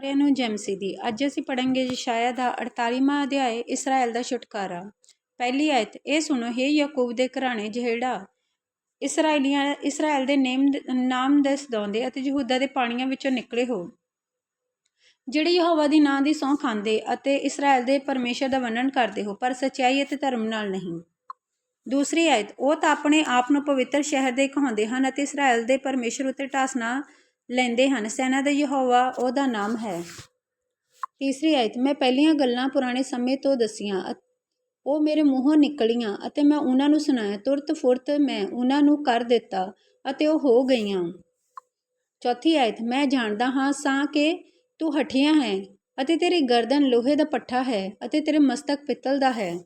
ਸਾਰਿਆਂ ਨੂੰ ਜੈਮਸੀ ਦੀ ਅੱਜ ਅਸੀਂ ਪੜਾਂਗੇ ਯਸ਼ਾਇਆ ਦਾ 48ਵਾਂ ਅਧਿਆਇ ਇਸਰਾਇਲ ਦਾ ਛੁਟਕਾਰਾ। ਪਹਿਲੀ ਆਇਤ, ਇਹ ਸੁਣੋ हे ਯਾਕੂਬ ਦੇ ਘਰਾਣੇ, ਜਿਹੜਾ ਇਸਰਾਇਲੀਆਂ ਇਸਰਾਇਲ ਦੇ ਨੇਮ ਨਾਮ ਦੇ ਸਦਾਉਂਦੇ ਅਤੇ ਯਹੂਦਾ ਦੇ ਪਾਣੀਆਂ ਵਿੱਚੋਂ ਨਿਕਲੇ ਹੋ। ਜਿਹੜੇ ਯਹੋਵਾ ਦੀ ਨਾਂ ਦੀ ਸਹੁੰ ਖਾਂਦੇ ਅਤੇ ਇਸਰਾਇਲ ਦੇ ਪਰਮੇਸ਼ਰ ਦਾ ਵਰਣਨ ਕਰਦੇ ਹੋ, ਪਰ ਸਚਾਈ ਅਤੇ ਧਰਮ ਨਾਲ ਨਹੀਂ। ਦੂਸਰੀ ਆਇਤ, ਉਹ ਤਾਂ ਆਪਣੇ ਆਪ ਨੂੰ ਪਵਿੱਤਰ ਸ਼ਹਿਰ ਦੇ ਕਹਾਉਂਦੇ ਹਨ ਅਤੇ ਇਸਰਾਇਲ ਦੇ ਪਰਮੇਸ਼ਰ ਉੱਤੇ ਢਾਸਣਾ ਲੈਂਦੇ ਹਨ। ਸੈਨਾ ਦਾ ਯਹੋਵਾ, ਉਹਦਾ ਨਾਮ ਹੈ। ਤੀਸਰੀ ਆਇਤ, ਮੈਂ ਪਹਿਲੀਆਂ ਗੱਲਾਂ ਪੁਰਾਣੇ ਸਮੇਂ ਤੋਂ ਦਸੀਆਂ ਉਹ ਮੇਰੇ ਮੂੰਹੋਂ ਨਿਕਲੀਆਂ ਅਤੇ ਮੈਂ ਉਹਨਾਂ ਨੂੰ ਸੁਣਾਇਆ। ਤੁਰਤ ਫੁਰਤ ਮੈਂ ਉਹਨਾਂ ਨੂੰ ਕਰ ਦਿੱਤਾ ਅਤੇ ਉਹ ਹੋ ਗਈਆਂ। ਚੌਥੀ ਆਇਤ, ਮੈਂ ਜਾਣਦਾ ਹਾਂ ਸਾਂ ਕਿ ਤੂੰ ਹਠੀਆਂ ਹੈ ਅਤੇ ਤੇਰੀ ਗਰਦਨ ਲੋਹੇ ਦਾ ਪੱਠਾ ਹੈ ਅਤੇ ਤੇਰੇ ਮਸਤਕ ਪਿੱਤਲ ਦਾ ਹੈ।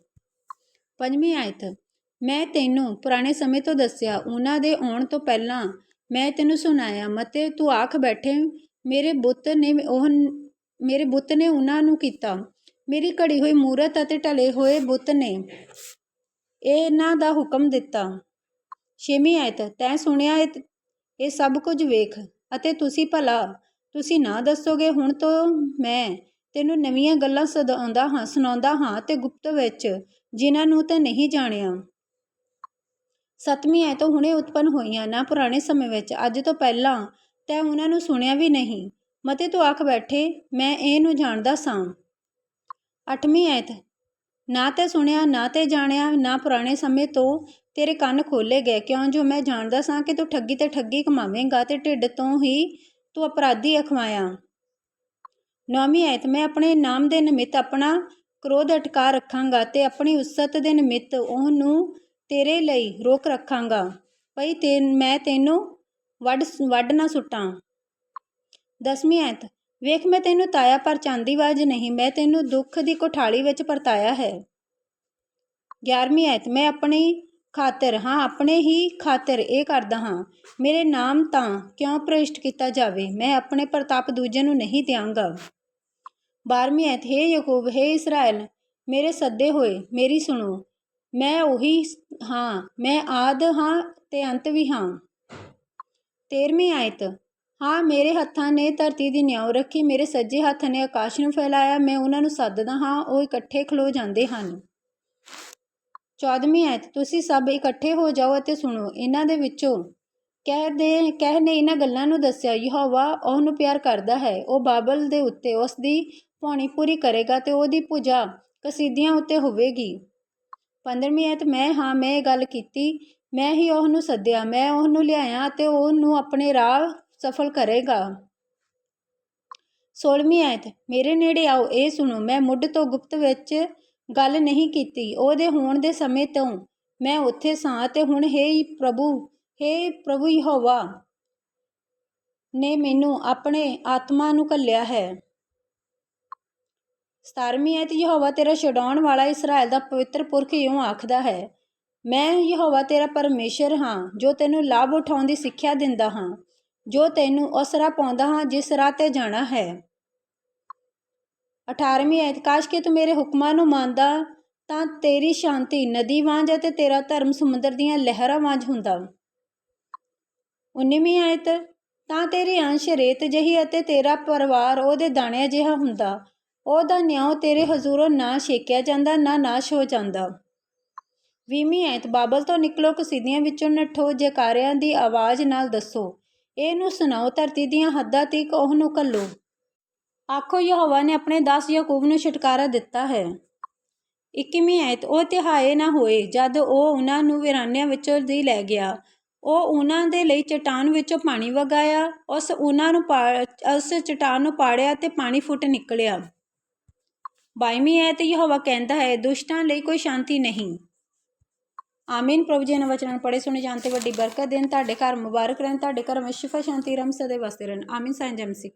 ਪੰਜਵੀਂ ਆਇਤ, ਮੈਂ ਤੈਨੂੰ ਪੁਰਾਣੇ ਸਮੇਂ ਤੋਂ ਦੱਸਿਆ, ਉਹਨਾਂ ਦੇ ਆਉਣ ਤੋਂ ਪਹਿਲਾਂ ਮੈਂ ਤੈਨੂੰ ਸੁਣਾਇਆ, ਮਤੇ ਤੂੰ ਆਖ ਬੈਠੇ, ਮੇਰੇ ਬੁੱਤ ਨੇ ਉਹ ਮੇਰੇ ਬੁੱਤ ਨੇ ਉਹਨਾਂ ਨੂੰ ਕੀਤਾ। ਮੇਰੀ ਘੜੀ ਹੋਈ ਮੂਰਤ ਅਤੇ ਢਲੇ ਹੋਏ ਬੁੱਤ ਨੇ ਇਹ ਇਹਨਾਂ ਦਾ ਹੁਕਮ ਦਿੱਤਾ। ਛੇਵੀਂ ਆਇਤ, ਤੈਂ ਸੁਣਿਆ ਇਹ ਇਹ ਸਭ ਕੁਝ ਵੇਖ, ਅਤੇ ਤੁਸੀਂ ਭਲਾ, ਤੁਸੀਂ ਨਾ ਦੱਸੋਗੇ, ਹੁਣ ਤੋਂ ਮੈਂ ਤੈਨੂੰ ਨਵੀਆਂ ਗੱਲਾਂ ਸਦਾਉਂਦਾ ਹਾਂ, ਸੁਣਾਉਂਦਾ ਹਾਂ, ਤੇ ਗੁਪਤ ਵਿੱਚ, ਜਿਨ੍ਹਾਂ ਨੂੰ ਤਾਂ ਨਹੀਂ ਜਾਣਿਆ। ਸੱਤਵੀਂ ਆਇਤ ਹੁਣੇ ਉਤਪੰਨ ਹੋਈਆਂ ਨਾ ਪੁਰਾਣੇ ਸਮੇਂ ਵਿੱਚ, ਅੱਜ ਤੋਂ ਪਹਿਲਾਂ, ਤੈਂ ਉਹਨਾਂ ਨੂੰ ਸੁਣਿਆ ਵੀ ਨਹੀਂ। ਮਤੇ ਤੂੰ ਆਖ ਬੈਠੇ, ਮੈਂ ਇਹ ਨੂੰ ਜਾਣਦਾ ਸਾਂ। ਅੱਠਵੀਂ ਐਤ ਨਾ ਤੇ ਸੁਣਿਆ, ਨਾ ਤੇ ਜਾਣਿਆ, ਨਾ ਪੁਰਾਣੇ ਸਮੇਂ ਤੋਂ ਤੇਰੇ ਕੰਨ ਖੋਲੇ ਗਏ। ਕਿਉਂ ਜੋ ਮੈਂ ਜਾਣਦਾ ਸਾਂ ਕਿ ਤੂੰ ਠੱਗੀ ਤੇ ਠੱਗੀ ਕਮਾਵੇਂਗਾ ਤੇ ਢਿੱਡ ਤੋਂ ਹੀ ਤੂੰ ਅਪਰਾਧੀ ਅਖਵਾਇਆ। ਨੌਵੀਂ ਐਤ ਮੈਂ ਆਪਣੇ ਨਾਮ ਦੇ ਨਿਮਿਤ ਆਪਣਾ ਕ੍ਰੋਧ ਅਟਕਾ ਰੱਖਾਂਗਾ ਤੇ ਆਪਣੀ ਉਸਤ ਦੇ ਨਿਮਿਤ ਉਹਨੂੰ ਤੇਰੇ ਲਈ ਰੋਕ ਰੱਖਾਂਗਾ। ਭਈ ਤੇ ਮੈਂ ਤੈਨੂੰ ਵੱਢ ਵੱਢ ਨਾ ਸੁੱਟਾਂ। ਦਸਵੀਂ ਐਤ, ਵੇਖ ਮੈਂ ਤੈਨੂੰ ਤਾਇਆ ਪਰ ਚਾਂਦੀਵਾਜ ਨਹੀਂ, ਮੈਂ ਤੈਨੂੰ ਦੁੱਖ ਦੀ ਕੋਠਾਲੀ ਵਿੱਚ ਪਰਤਾਇਆ ਹੈ। 11ਵੀਂ ਐਤ, ਮੈਂ ਆਪਣੀ ਖਾਤਰ, ਹਾਂ, ਆਪਣੇ ਹੀ ਖਾਤਰ ਇਹ ਕਰਦਾ ਹਾਂ। ਮੇਰੇ ਨਾਮ ਤਾਂ ਕਿਉਂ ਪ੍ਰਇਸ਼ਟ ਕੀਤਾ ਜਾਵੇ? ਮੈਂ ਆਪਣੇ ਪ੍ਰਤਾਪ ਦੂਜੇ ਨੂੰ ਨਹੀਂ ਦਿਆਂਗਾ। 12ਵੀਂ ਐਤ, ਹੈ ਯਾਕੂਬ, ਹੈ ਇਸਰਾਇਲ ਮੇਰੇ ਸੱਦੇ ਹੋਏ, ਮੇਰੀ ਸੁਣੋ। ਮੈਂ ਉਹੀ ਹਾਂ, ਮੈਂ ਆਦਿ ਹਾਂ ਅਤੇ ਅੰਤ ਵੀ ਹਾਂ। 13ਵੀਂ ਆਇਤ। ਹਾਂ, ਮੇਰੇ ਹੱਥਾਂ ਨੇ ਧਰਤੀ ਦੀ ਨਿਉ ਰੱਖੀ, ਮੇਰੇ ਸੱਜੇ ਹੱਥ ਨੇ ਆਕਾਸ਼ ਨੂੰ ਫੈਲਾਇਆ, ਮੈਂ ਉਹਨਾਂ ਨੂੰ ਸੱਦਦਾ ਹਾਂ, ਉਹ ਇਕੱਠੇ ਖਲੋ ਜਾਂਦੇ ਹਨ। 14ਵੀਂ ਆਇਤ। ਤੁਸੀਂ ਸਭ ਇਕੱਠੇ ਹੋ ਜਾਓ ਅਤੇ ਸੁਣੋ, ਇਹਨਾਂ ਦੇ ਵਿੱਚੋਂ ਕਹਿ ਦੇ, ਕਹਿ ਨੇ ਇਹਨਾਂ ਗੱਲਾਂ ਨੂੰ ਦੱਸਿਆ, ਯਹੋਵਾ ਉਹਨੂੰ ਪਿਆਰ ਕਰਦਾ ਹੈ। ਉਹ ਬਾਬਲ ਦੇ ਉੱਤੇ ਉਸ ਦੀ ਪੌਣੀ ਪੂਰੀ ਕਰੇਗਾ ਤੇ ਉਹਦੀ ਪੂਜਾ ਕਸੀਦੀਆਂ ਉੱਤੇ ਹੋਵੇਗੀ। ਪੰਦਰਵੀਂ ਐਤ ਮੈਂ, ਹਾਂ, ਮੈਂ ਇਹ ਗੱਲ ਕੀਤੀ। ਮੈਂ ਹੀ ਉਹਨੂੰ ਸੱਦਿਆ। ਮੈਂ ਉਹਨੂੰ ਲਿਆਇਆ ਅਤੇ ਉਹਨੂੰ ਆਪਣੇ ਰਾਹ ਸਫਲ ਕਰੇਗਾ। 16ਵੀਂ ਐਤ, ਮੇਰੇ ਨੇੜੇ ਆਓ, ਇਹ ਸੁਣੋ। ਮੈਂ ਮੁੱਢ ਤੋਂ ਗੁਪਤ ਵਿੱਚ ਗੱਲ ਨਹੀਂ ਕੀਤੀ। ਉਹਦੇ ਹੋਣ ਦੇ ਸਮੇਂ ਤੋਂ ਮੈਂ ਉੱਥੇ ਸਾਂ ਤੇ ਹੁਣ ਹੈ ਪ੍ਰਭੂ ਹੈ ਪ੍ਰਭੂ ਯਹੋਵਾ ਨੇ ਮੈਨੂੰ ਆਪਣੇ ਆਤਮਾ ਨੂੰ ਕੱਲਿਆ ਹੈ। 17ਵੀਂ ਆਇਤ ਯਹੋਵਾ ਤੇਰਾ ਛਡਾਉਣ ਵਾਲਾ ਇਸਰਾਇਲ ਦਾ ਪਵਿੱਤਰ ਪੁਰਖ ਇਉਂ ਆਖਦਾ ਹੈ, ਮੈਂ ਯਹੋਵਾ ਤੇਰਾ ਪਰਮੇਸ਼ਰ ਹਾਂ, ਜੋ ਤੈਨੂੰ ਲਾਭ ਉਠਾਉਣ ਦੀ ਸਿੱਖਿਆ ਦਿੰਦਾ ਹਾਂ, ਜੋ ਤੈਨੂੰ ਉਸ ਰਾਹ ਪਾਉਂਦਾ ਹਾਂ ਜਿਸ ਰਾਹ ਤੇ ਜਾਣਾ ਹੈ। 18ਵੀਂ ਆਇਤ ਕਾਸ਼ ਕਿ ਤੂੰ ਮੇਰੇ ਹੁਕਮਾਂ ਨੂੰ ਮੰਨਦਾ, ਤਾਂ ਤੇਰੀ ਸ਼ਾਂਤੀ ਨਦੀ ਵਾਂਝ ਅਤੇ ਤੇਰਾ ਧਰਮ ਸਮੁੰਦਰ ਦੀਆਂ ਲਹਿਰਾਂ ਵਾਂਝ ਹੁੰਦਾ। 19ਵੀਂ ਆਇਤ ਤਾਂ ਤੇਰੀ ਅੰਸ਼ ਰੇਤ ਜਿਹੀ ਅਤੇ ਤੇਰਾ ਪਰਿਵਾਰ ਉਹਦੇ ਦਾਣਿਆਂ ਜਿਹਾ ਹੁੰਦਾ ਉਹਦਾ ਨਿਆਂ ਤੇਰੇ ਹਜ਼ੂਰੋਂ ਨਾ ਛੇਕਿਆ ਜਾਂਦਾ, ਨਾ ਨਾਸ਼ ਹੋ ਜਾਂਦਾ। ਵੀਹਵੀਂ ਆਇਤ ਬਾਬਲ ਤੋਂ ਨਿਕਲੋ ਕਸੀਦੀਆਂ ਵਿੱਚੋਂ ਨਠੋ, ਜੈਕਾਰਿਆਂ ਦੀ ਆਵਾਜ਼ ਨਾਲ ਦੱਸੋ। ਇਹਨੂੰ ਸੁਣਾਓ, ਧਰਤੀ ਦੀਆਂ ਹੱਦਾਂ ਤੀਕ ਉਹਨੂੰ ਕੱਲੋ ਆਖੋ, ਯਹੋਵਾ ਨੇ ਆਪਣੇ ਦਾਸ ਯਾਕੂਬ ਨੂੰ ਛੁਟਕਾਰਾ ਦਿੱਤਾ ਹੈ। 21ਵੀਂ ਐਤ, ਉਹ ਤਿਹਾਏ ਨਾ ਹੋਏ, ਜਦ ਉਹ ਉਹਨਾਂ ਨੂੰ ਵੀਰਾਨਿਆਂ ਵਿੱਚੋਂ ਦੀ ਲੈ ਗਿਆ। ਉਹ ਉਹਨਾਂ ਦੇ ਲਈ ਚਟਾਨ ਵਿੱਚੋਂ ਪਾਣੀ ਵਗਾਇਆ, ਉਸ ਉਹਨਾਂ ਨੂੰ ਉਸ ਚਟਾਨ ਨੂੰ ਪਾੜਿਆ ਤੇ ਪਾਣੀ ਫੁੱਟ ਨਿਕਲਿਆ। 22ਵੀਂ ਆਇਤ ਯਹੋਵਾ ਕਹਿੰਦਾ ਹੈ, ਦੁਸ਼ਟਾਂ ਲਈ ਕੋਈ ਸ਼ਾਂਤੀ ਨਹੀਂ। ਆਮੀਨ। ਪ੍ਰਭੂ ਜੀ ਨੇ ਵਚਨਾਂ ਪੜੇ ਸੁਣੇ, ਜਾਣ ਤੇ ਵੱਡੀ ਬਰਕਤ ਦੇਣ। ਤੁਹਾਡੇ ਘਰ ਮੁਬਾਰਕ ਰਹਿਣ, ਤੁਹਾਡੇ ਘਰ ਵਿੱਚ ਸ਼ਿਫਾ ਸ਼ਾਂਤੀ ਰਮ ਸਦੇ ਵਸਦੇ ਰਹਿਣ। ਆਮੀਨ। ਸਾਈਂ ਜਮਸੀ